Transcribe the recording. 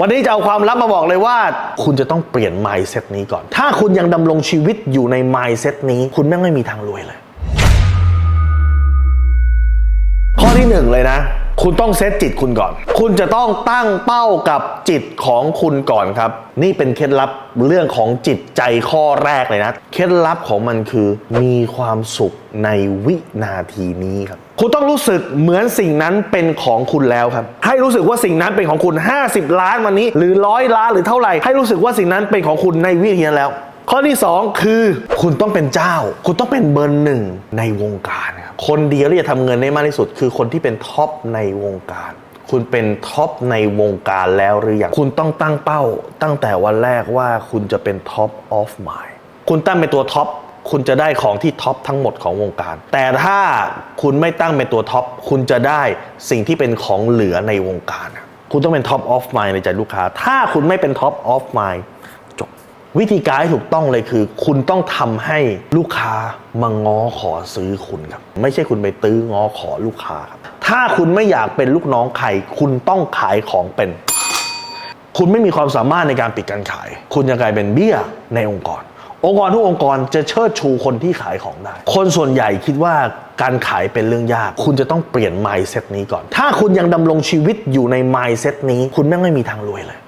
วันนี้จะเอาความลับมาบอกเลยว่า คุณจะต้องเปลี่ยน mindset นี้ก่อน ถ้าคุณยังดำรงชีวิตอยู่ใน mindset นี้ คุณแม่งไม่มีทางรวยเลย ข้อที่หนึ่งเลยนะ คุณต้องเซตจิตคุณก่อน คุณจะต้องตั้งเป้ากับจิตของคุณก่อนครับ นี่เป็นเคล็ดลับเรื่องของจิตใจข้อแรกเลยนะ เคล็ดลับของมันคือ มีความสุขในวินาทีนี้ครับ คุณต้องรู้สึกเหมือนสิ่งนั้นเป็นของคุณแล้วครับ ให้รู้สึกว่าสิ่งนั้นเป็นของคุณ 50 ล้านวันนี้ หรือร้อยล้านหรือเท่าไหร่ ให้รู้สึกว่าสิ่งนั้นเป็นของคุณในวินาทีนั้นแล้ว ข้อที่ 2 คือคุณต้องเป็นเจ้า คุณต้องเป็นเบอร์หนึ่งในวงการครับคนเดียวที่จะทำเงินได้มากที่สุด คือคนที่เป็นท็อปในวงการคุณเป็นท็อปในวงการแล้วหรือยัง คุณต้องตั้งเป้า ตั้งแต่วันแรกว่าคุณจะเป็นท็อปออฟไมล์คุณตั้งเป็นตัวท็อป คุณจะได้ของที่ท็อปทั้งหมดของวงการ แต่ถ้าคุณไม่ตั้งเป็นตัวท็อป คุณจะได้สิ่งที่เป็นของเหลือในวงการอะคุณต้องเป็นท็อปออฟไมล์ในใจลูกค้า ถ้าคุณไม่เป็นท็อปออฟไมล์ วิธีการที่ถูกต้องเลยคือ คุณต้องทำให้ลูกค้ามาง้อขอซื้อคุณครับ ไม่ใช่คุณไปตื้อง้อขอลูกค้าครับถ้าคุณไม่อยากเป็นลูกน้องใครคุณต้องขายของเป็น คุณไม่มีความสามารถในการปิดการขาย คุณจะกลายเป็นเบี้ยในองค์กร องค์กรทุกองค์กรจะเชิดชูคนที่ขายของได้ คนส่วนใหญ่คิดว่าการขายเป็นเรื่องยาก คุณจะต้องเปลี่ยน mindset นี้ก่อน ถ้าคุณยังดำรงชีวิตอยู่ใน mindset นี้ คุณแม่งไม่มีทางรวยเลย